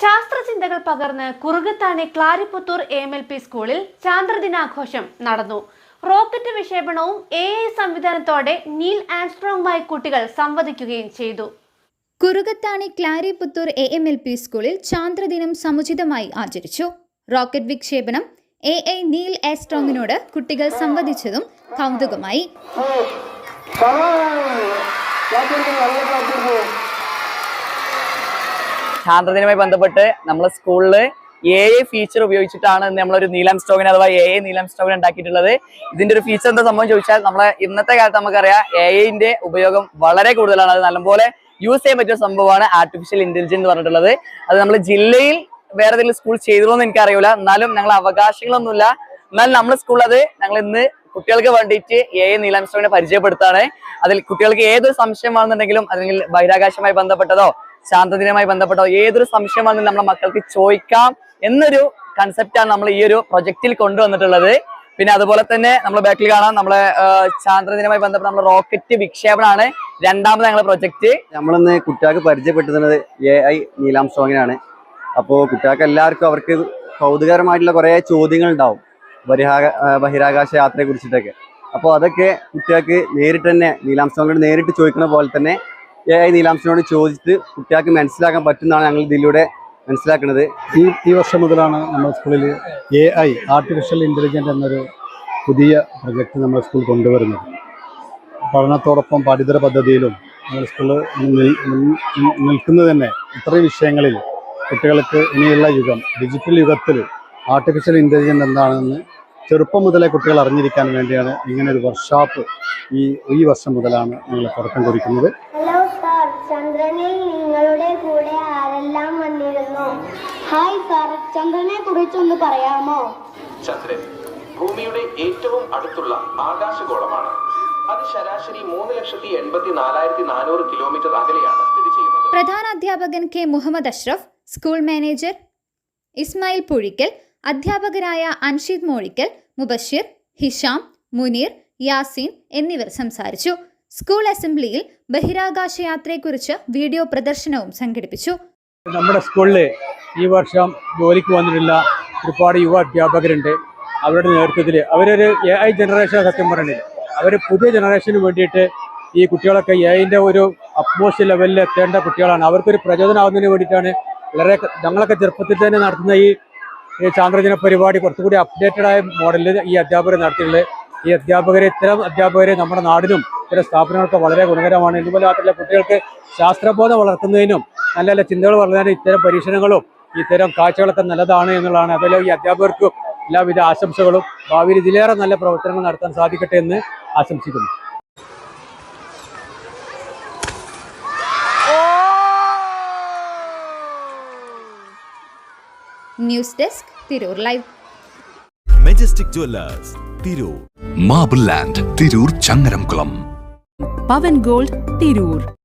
ശാസ്ത്രചിന്തകൾ പകർന്ന് കുറുകത്താണെ ക്ലാരിപ്പുത്തൂർ M L P സ്കൂളിൽ ചാന്ദ്രദിനാഘോഷം നടന്നു. റോക്കറ്റ് വിക്ഷേപണവും എ ഐ സംവിധാനത്തോടെ നീൽ ആംസ്ട്രോങ്ങുമായി കുട്ടികൾ സംവദിക്കുകയും ചെയ്തു. Kurukathani Klariputhur A M L P സ്കൂളിൽ ചാന്ദ്രദിനം സമുചിതമായി ആചരിച്ചു. റോക്കറ്റ് വിക്ഷേപണം എ ഐ നീൽ ആസ്ട്രോങ്ങിനോട് കുട്ടികൾ സംവദിച്ചതും കൗതുകമായി. ചാന്ദ്രദിനവുമായി ബന്ധപ്പെട്ട് നമ്മളെ സ്കൂളിൽ എ ഐ ഫീച്ചർ ഉപയോഗിച്ചിട്ടാണ് നമ്മളൊരു നീലം സ്റ്റോവിന് അഥവാ എ ഐ നീലം സ്റ്റോവിന് ഉണ്ടാക്കിയിട്ടുള്ളത്. ഇതിന്റെ ഒരു ഫീച്ചർ എന്താ സംഭവം ചോദിച്ചാൽ നമ്മളെ ഇന്നത്തെ കാലത്ത് നമുക്കറിയാം എ ഐന്റെ ഉപയോഗം വളരെ കൂടുതലാണ്. അത് നല്ലപോലെ യൂസ് ചെയ്യാൻ പറ്റിയ സംഭവമാണ് ആർട്ടിഫിഷ്യൽ ഇന്റലിജൻസ് എന്ന് പറഞ്ഞിട്ടുള്ളത്. അത് നമ്മൾ ജില്ലയിൽ വേറെ ഏതെങ്കിലും സ്കൂൾ ചെയ്തിരുമോ എന്ന് എനിക്കറിയില്ല എന്നാലും ഞങ്ങൾ അവകാശങ്ങളൊന്നുമില്ല. എന്നാലും നമ്മുടെ സ്കൂൾ അത് ഞങ്ങൾ ഇന്ന് കുട്ടികൾക്ക് വേണ്ടിയിട്ട് എ ഐ നീലം സ്റ്റോക്കിനെ പരിചയപ്പെടുത്താണ് അതിൽ കുട്ടികൾക്ക് ഏതൊരു സംശയമാണെന്നുണ്ടെങ്കിലും അല്ലെങ്കിൽ ബഹിരാകാശവുമായി ബന്ധപ്പെട്ടതോ ശാന്തദിനവുമായി ബന്ധപ്പെട്ടോ ഏതൊരു സംശയം വന്നു നമ്മുടെ മക്കൾക്ക് ചോദിക്കാം എന്നൊരു കൺസെപ്റ്റാണ് നമ്മൾ ഈ ഒരു പ്രൊജക്റ്റിൽ കൊണ്ടുവന്നിട്ടുള്ളത്. പിന്നെ അതുപോലെ തന്നെ നമ്മൾ ബാക്കിൽ കാണാം നമ്മളെ ചാന്ദ്രദിനമായി ബന്ധപ്പെട്ട് നമ്മൾ റോക്കറ്റ് വിക്ഷേപണമാണ് രണ്ടാമത് ഞങ്ങളെ പ്രൊജക്റ്റ് നമ്മളിന്ന് കുട്ടികൾക്ക് പരിചയപ്പെടുത്തുന്നത് എ ഐ നീലാം സോങ്ങിനാണ്. അപ്പോൾ കുട്ടികൾക്ക് എല്ലാവർക്കും അവർക്ക് കൗതുകരമായിട്ടുള്ള കുറേ ചോദ്യങ്ങൾ ഉണ്ടാവും ബഹിരാക ബഹിരാകാശ യാത്രയെ കുറിച്ചിട്ടൊക്കെ. അപ്പോൾ അതൊക്കെ കുട്ടികൾക്ക് നേരിട്ട് തന്നെ നീലാം സോങ്ങിനോട് നേരിട്ട് ചോദിക്കുന്ന പോലെ തന്നെ എ ഐ നീലാംശനോട് ചോദിച്ചിട്ട് കുട്ടികൾക്ക് മനസ്സിലാക്കാൻ പറ്റുന്നതാണ് ഞങ്ങൾ ഇതിലൂടെ മനസ്സിലാക്കുന്നത്. ഈ ഈ വർഷം മുതലാണ് നമ്മുടെ സ്കൂളിൽ എ ഐ ആർട്ടിഫിഷ്യൽ ഇന്റലിജന്റ് എന്നൊരു പുതിയ പ്രൊജക്റ്റ് നമ്മുടെ സ്കൂൾ കൊണ്ടുവരുന്നത്. പഠനത്തോടൊപ്പം പഠിതര പദ്ധതിയിലും നമ്മുടെ സ്കൂളിൽ നിൽ- നിൽ- നിൽക്കുന്നത് തന്നെ ഇത്രയും വിഷയങ്ങളിൽ കുട്ടികൾക്ക് ഇനിയുള്ള യുഗം ഡിജിറ്റൽ യുഗത്തിൽ ആർട്ടിഫിഷ്യൽ ഇന്റലിജന്റ് എന്താണെന്ന് ചെറുപ്പം മുതലേ കുട്ടികൾ അറിഞ്ഞിരിക്കാൻ വേണ്ടിയാണ് ഇങ്ങനെ ഒരു വർക്ക്ഷോപ്പ് ഈ ഈ വർഷം മുതലാണ് ഞങ്ങൾ തുടക്കം കുറിക്കുന്നത്. ചന്ദ്രനിൽ നിങ്ങളുടെ കൂടെ ആരെല്ലാം വന്നിരുന്നു? ഹായ് സാർ ചന്ദ്രനെ കുറിച്ചൊന്ന് പറയാമോ? ചന്ദ്രൻ ഭൂമിയുടെ ഏറ്റവും അടുത്തുള്ള ആകാശഗോളമാണ്. അത് ശരാശരി മൂന്ന് ലക്ഷത്തി എൺപത്തി നാലായിരത്തി നാനൂറ് കിലോമീറ്റർ അകലെയാണ് സ്ഥിതി ചെയ്യുന്നത്. പ്രധാന അധ്യാപകൻ K Muhammad Ashraf school manager Ismail Puzhikkal അധ്യാപകരായ അൻഷിദ് മോളിക്കൽ മുബഷിർ ഹിഷാം മുനീർ യാസീൻ എന്നിവർ സംസാരിച്ചു. സ്കൂൾ അസംബ്ലിയിൽ ബഹിരാകാശ യാത്രയെക്കുറിച്ച് വീഡിയോ പ്രദർശനവും സംഘടിപ്പിച്ചു. നമ്മുടെ സ്കൂളിൽ ഈ വർഷം ജോലിക്ക് വന്നിട്ടുള്ള ഒരുപാട് യുവ അധ്യാപകരുണ്ട്. അവരുടെ നേതൃത്വത്തിൽ അവരൊരു എ ഐ ജനറേഷൻ സത്യം പറയുന്നത് അവർ പുതിയ ജനറേഷന് വേണ്ടിയിട്ട് ഈ കുട്ടികളൊക്കെ എ ഐന്റെ ഒരു അപ്മോസ്റ്റ് ലെവലിൽ എത്തേണ്ട കുട്ടികളാണ്. അവർക്കൊരു പ്രചോദനമാകുന്നതിന് വേണ്ടിയിട്ടാണ് വളരെ ഞങ്ങളൊക്കെ ചെറുപ്പത്തിൽ തന്നെ നടത്തുന്ന ഈ ചാന്ദ്രജന പരിപാടി കുറച്ചുകൂടി അപ്ഡേറ്റഡായ മോഡലിൽ ഈ അധ്യാപകർ നടത്തിയിട്ടുള്ളത്. ഈ അധ്യാപകരെ ഇത്തരം അധ്യാപകരെ നമ്മുടെ നാടിനും ഇത്തരം സ്ഥാപനങ്ങൾക്ക് വളരെ ഗുണകരമാണ്. ഇതുപോലെ മാത്രമല്ല കുട്ടികൾക്ക് ശാസ്ത്രബോധം വളർത്തുന്നതിനും നല്ല നല്ല ചിന്തകൾ വളരാനും ഇത്തരം പരീക്ഷണങ്ങളും ഇത്തരം കാഴ്ചകളൊക്കെ നല്ലതാണ് എന്നുള്ളതാണ്. അതുപോലെ ഈ അധ്യാപകർക്കും എല്ലാവിധ ആശംസകളും. ഭാവിയിൽ ഇതിലേറെ നല്ല പ്രവർത്തനങ്ങൾ നടത്താൻ സാധിക്കട്ടെ എന്ന് ആശംസിക്കുന്നു. News desk Tirur live. Majestic jewellers Tirur. Marble land Tirur Changaramkulam. Pavan Gold, Tirur.